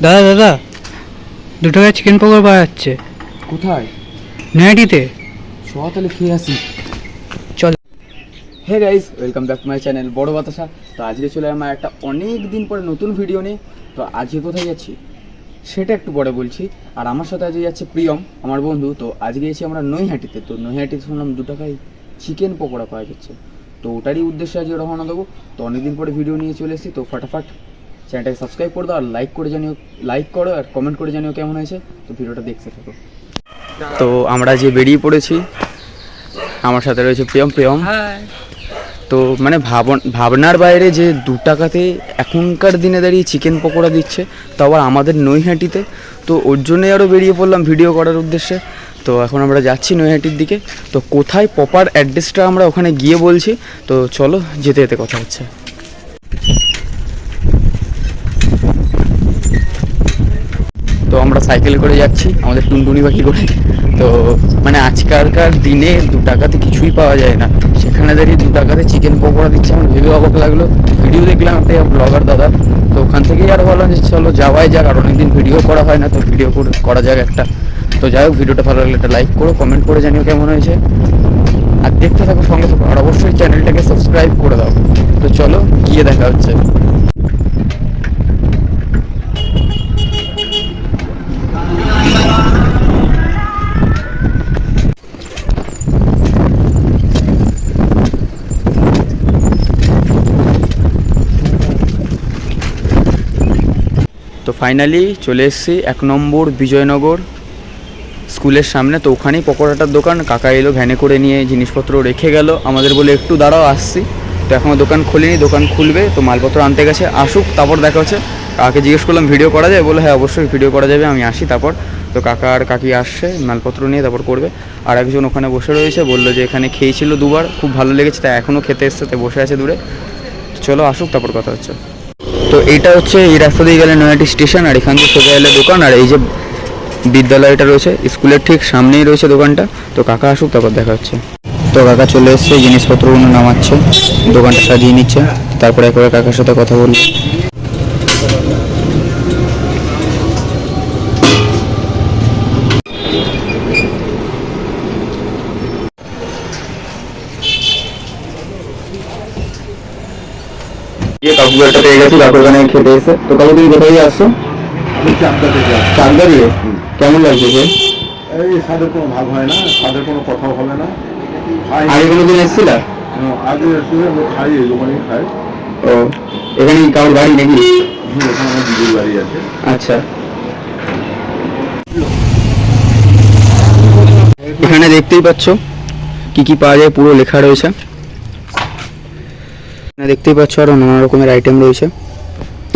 দাদা দাদা দু টাকায় চিকেন পকোড়া পাওয়া যাচ্ছে। কোথায়? নয়াটিতে। চ তাহলে খেয়ে আসি। চল। Hey guys welcome back to my channel Boro Batasha. তো আজকে চলে আমার একটা অনেক দিন পরে নতুন ভিডিও নিয়ে। তো আজকে কোথায় যাচ্ছি? সেটা একটু পরে বলছি। আর আমার সাথে আজকে যাচ্ছে প্রিয়ম আমার বন্ধু। তো আজকে গেছি আমরা নৈহাটিতে। তো নৈহাটিতে শুনলাম দু টাকায় চিকেন পকোড়া পাওয়া যাচ্ছে। তো ওটারই উদ্দেশ্যে আজকে রওনা দেবো। তো অনেকদিন পরে ভিডিও নিয়ে চলে এসেছি। তো ফাটাফাট চ্যানেলটাকে সাবস্ক্রাইব করে দাও আর লাইক করে জানিও লাইক করো আর কমেন্ট করে জানিও কেমন হয়েছে। তো ভিডিওটা দেখতে থাকো। তো আমরা যে বেরিয়ে পড়েছি আমার সাথে রয়েছে প্রিয়ম। প্রিয়ম তো মানে ভাবন ভাবনার বাইরে যে দু টাকাতে এখনকার দিনে দাঁড়িয়ে চিকেন পকোড়া দিচ্ছে তো আবার আমাদের নৈহাটিতে। তো ওর জন্যই আরও বেরিয়ে পড়লাম ভিডিও করার উদ্দেশ্যে। তো এখন আমরা যাচ্ছি নৈহাটির দিকে। তো কোথায় প্রপার অ্যাড্রেসটা আমরা ওখানে গিয়ে বলছি। তো চলো যেতে যেতে কথা হচ্ছে তো আমরা সাইকেল করে যাচ্ছি, আমাদের টুনটুনি পাখি করে। তো মানে আজকালকার দিনে দু টাকাতে কিছুই পাওয়া যায় না। সেখানে দাঁড়িয়ে দু টাকাতে চিকেন পকোড়া দিচ্ছে আমার ভেবে অবাক লাগল। ভিডিও দেখলাম একটা ব্লগার দাদা, তো ওখান থেকেই আর বললাম যে চলো যাওয়াই যাক, আর অনেকদিন ভিডিও করা হয় না, তো ভিডিও করা যাক একটা। তো যাই হোক ভিডিওটা ভালো লাগলে একটা লাইক করো কমেন্ট করে জানিও কেমন হয়েছে। আর দেখতে থাকো সঙ্গে আর অবশ্যই চ্যানেলটাকে সাবস্ক্রাইব করে দাও। তো চলো, গিয়ে দেখা হচ্ছে। ফাইনালি চলে এসেছি এক নম্বর বিজয়নগর স্কুলের সামনে। তো ওখানেই পকোড়াটার দোকান। কাকা এলো, ভ্যানে করে নিয়ে জিনিসপত্র রেখে গেল। আমাদের বলে একটু দাঁড়াও, আসছি। তো এখনও দোকান খুলিনি, দোকান খুলবে। তো মালপত্র আনতে গেছে, আসুক, তারপর দেখা হচ্ছে। কাকে জিজ্ঞেস করলাম, ভিডিও করা যায়? বলে হ্যাঁ অবশ্যই ভিডিও করা যাবে, আমি আসি তারপর। তো কাকা আর কাকি আসছে, মালপত্র নিয়ে তারপর করবে। আর একজন ওখানে বসে রয়েছে, বলল যে এখানে খেয়েছিল দুবার, খুব ভালো লেগেছে, তাই এখনও খেতে এসছে, তাই বসে আছে দূরে। চলো, আসুক, তারপর কথা হচ্ছে। তো এটা হচ্ছে এই রাস্তা দিয়ে গেলে নয়াটি স্টেশন আর এখান থেকে সোজা এলে দোকান। আর এই যে বিদ্যালয়টা রয়েছে, স্কুলের ঠিক সামনেই রয়েছে দোকানটা। তো কাকা আসুক, তারপর দেখা হচ্ছে। তো কাকা চলে এসছে জিনিসপত্রগুলো নামাচ্ছে, দোকানটা সাজিয়ে নিচ্ছে। তারপরে একবার কাকার সাথে কথা বলব। গিয়ে পেয়ে গেছি কাকু এখানে খেতে এসে। তো কাকু তুমি কোথায় আসছো? আমি চাপটা থেকে। চাকদারিয়ে কেমন লাগছে সে এই স্বাদের কোনো ভাগ হয় না স্বাদের কোনো কথাও হবে না। আগে কোনোদিন এসেছিলা? হ্যাঁ, আগে এসে আমি খাই দোকানেই খাই। ও এখানে কারোর বাড়ি নাকি? হুম, এখানে আমার দিদির বাড়ি আছে। আচ্ছা। এখানে দেখতেই পাচ্ছ কি কি পাওয়া যায় পুরো লেখা রয়েছে। দেখতেই পাচ্ছ আরও নানা রকমের আইটেম রয়েছে।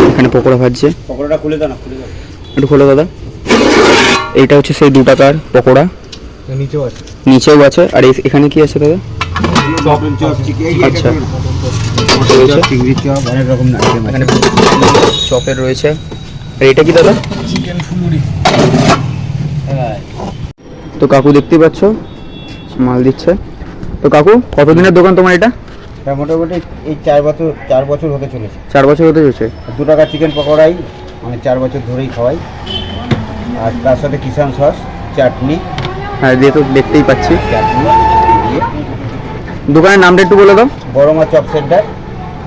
এখানে পকোড়া ভাজছে। পকোড়াটা খুলে দাও না খুলে দাও। একটু খোলো দাদা। এইটা হচ্ছে সেই দু টাকার পকোড়া। নিচেও আছে। নিচেও আছে। আর এখানে কি আছে দাদা? চপ চপ চিকেন আচ্ছা। এখানে চপের রয়েছে। আর এটা কি দাদা? তো কাকু দেখতেই পাচ্ছ মাল দিচ্ছে। তো কাকু কতদিনের দোকান তোমার এটা? এটা মোটামুটি এই চার বছর চার বছর হতে চলেছে। চার বছর হতে চলছে? দু টাকা চিকেন পকোড়াই মানে চার বছর ধরেই খাওয়াই। আর তার সাথে কিষান সস চাটনি। হ্যাঁ দিয়ে তো দেখতেই পাচ্ছি। চাটনি দিয়ে। দোকানের নামটা একটু বলে দাও। বড় মাছ চপ সেন্টার।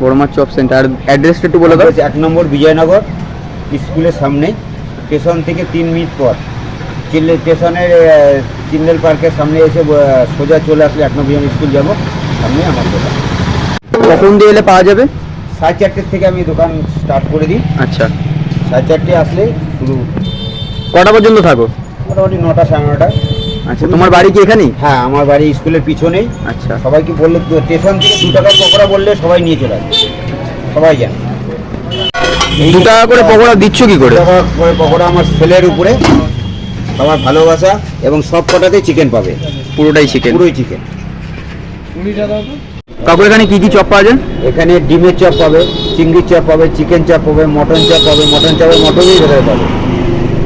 বড় মাছ চপ সেন্টার। অ্যাড্রেসটা একটু বলে দাও। এক নম্বর বিজয়নগর স্কুলের সামনে স্টেশন থেকে তিন মিনিট পর। চিল্লে স্টেশনের চিন্দেল পার্কের সামনে এসে সোজা চলে আসলে এক নম্বর স্কুল যাব। সামনে আমার দোকান। কখন দিয়ে এলে পাওয়া যাবে? সাড়ে চারটের থেকে আমি দোকান স্টার্ট করে দিই। আচ্ছা। সাড়ে চারটে আসলে শুরু। কটা পর্যন্ত থাকো? মোটামুটি নটা সাড়ে নটা। আচ্ছা তোমার বাড়ি কি এখানেই? হ্যাঁ আমার বাড়ি স্কুলের পিছনেই। আচ্ছা। সবাইকে বললে তো- স্টেশন থেকে দু টাকার পকোড়া বললে সবাই নিয়ে চলে আসবে সবাই যান দু টাকা করে পকোড়া দিচ্ছ কি করে? টাকা করে পকোড়া আমার ছেলের উপরে সবার ভালোবাসা এবং সব কটাতে চিকেন পাবে। পুরোটাই চিকেন পুরোই চিকেন কাকু এখানে কি কি চপ পাওয়া যায়? এখানে ডিমের চপ পাবে চিংড়ির চপ পাবে চিকেন চপ পাবে মটন চপ পাবে মটন চপে মটনই ভেতরে পাবে।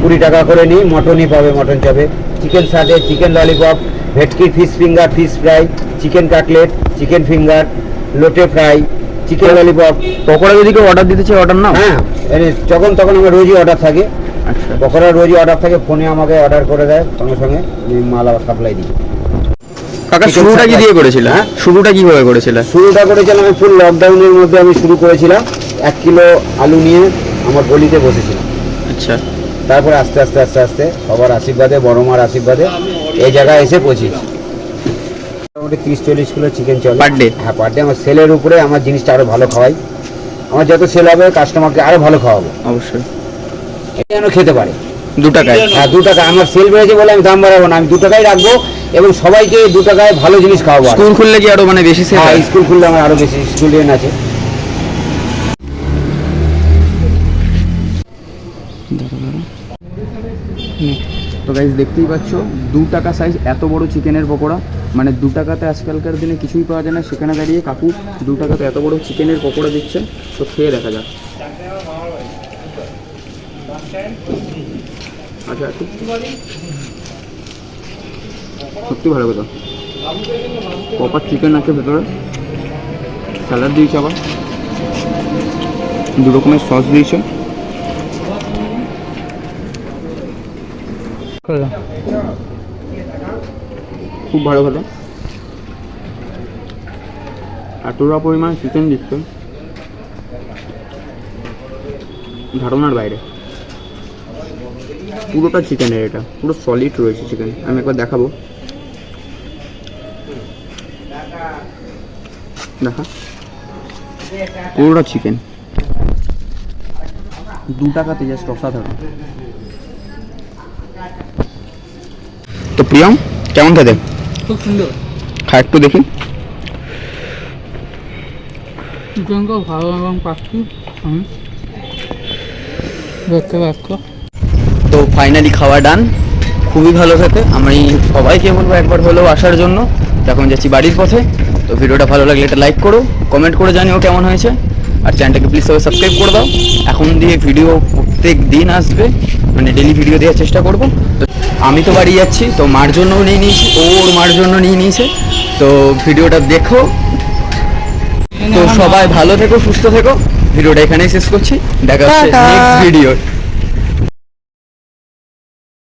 কুড়ি টাকা করে নিই মটনই পাবে mutton চপে। Chicken satay chicken lollipop bhetki fish finger fish fry chicken cutlet chicken finger লোটে ফ্রাই চিকেন ললিপপ। পকোড়া যদি কেউ অর্ডার দিতে চাই অর্ডার নাও। হ্যাঁ যখন তখন আমার রোজই অর্ডার থাকে। আচ্ছা। পকোড়ার রোজই অর্ডার থাকে ফোনে আমাকে অর্ডার করে দেয় সঙ্গে সঙ্গে আমি মাল আবার সাপ্লাই দিই। কাকা শুরুটা কি দিয়ে করেছিল? হ্যাঁ? শুরুটা কীভাবে করেছিল? শুরুটা করেছিলাম আমি ফুল লকডাউনের মধ্যে আমি শুরু করেছিলাম। এক কিলো আলু নিয়ে আমার গলিতে বসেছিলাম। আচ্ছা। তারপরে আস্তে আস্তে আস্তে আস্তে সবার আশীর্বাদে বড় মার আশীর্বাদে এই জায়গায় এসে পৌঁছেছি। মোটামুটি তিরিশ চল্লিশ কিলো চিকেন চলে। Per day? হ্যাঁ পার ডে আমার সেলের উপরে আমার জিনিসটা আরও ভালো খাওয়াই। আমার যত সেল হবে কাস্টমারকে আরও ভালো খাওয়াবো। অবশ্যই। এটা যেন খেতে পারে। দু টাকায়। হ্যাঁ দু টাকা। আমার সেল বেড়েছে বলে আমি দাম বাড়াবো না। আমি দু টাকাই রাখব এবং সবাইকে দু টাকায় ভালো জিনিস খাওয়াবো। স্কুল খুললে কি আরও মানে বেশি সেল হ্যাঁ স্কুল খুললে আমার আরও বেশি স্টুডেন্ট আছে। তো গাইজ দেখতেই পাচ্ছ দু টাকা সাইজ এত বড় চিকেনের পকোড়া। মানে দু টাকাতে আজকালকার দিনে কিছুই পাওয়া যায় না। সেখানে দাঁড়িয়ে কাকু দু টাকাতে এত বড় চিকেনের পকোড়া দিচ্ছে। তো খেয়ে দেখা যাক। আচ্ছা একটু সত্যি ভালো কথা। প্রপার চিকেন আছে ভেতরে। স্যালাড দিয়েছে আবার। দু রকমের সস দিয়েছে। খুব ভালো ভালো এতটা পরিমাণ চিকেন দিচ্ছে। ধারণার বাইরে। পুরোটা চিকেনের এটা। পুরো সলিড রয়েছে চিকেন আমি একবার দেখাবো। দেখা। পুরোটা চিকেন দু টাকাতে জাস্ট অসাধারণ। তো প্রিয়ম কেমন খেতে? খুব সুন্দর। খা একটু দেখি। চিকেনটাও ভালো এবং পাচ্ছি দেখতে পাচ্ছ। তো ফাইনালি খাওয়া ডান খুবই ভালো থাকে। আমি সবাইকে বলব একবার হলেও আসার জন্য। এখন যাচ্ছি বাড়ির পথে। তো ভিডিওটা ভালো লাগলে এটা লাইক করো। কমেন্ট করে জানিও কেমন হয়েছে। আর চ্যানেলটাকে প্লিজ সবাই সাবস্ক্রাইব করে দাও। এখন দিয়ে ভিডিও প্রত্যেক দিন আসবে। মানে ডেলি ভিডিও দেওয়ার চেষ্টা করব। তো আমি তো বাড়ি যাচ্ছি তো মার জন্যও নিয়ে নিয়েছি ও ওর মার জন্য নিয়ে নিয়েছে। তো ভিডিওটা দেখো। তো সবাই ভালো থেকো সুস্থ থেকো। ভিডিওটা এখানেই শেষ করছি। দেখা হচ্ছে। Next video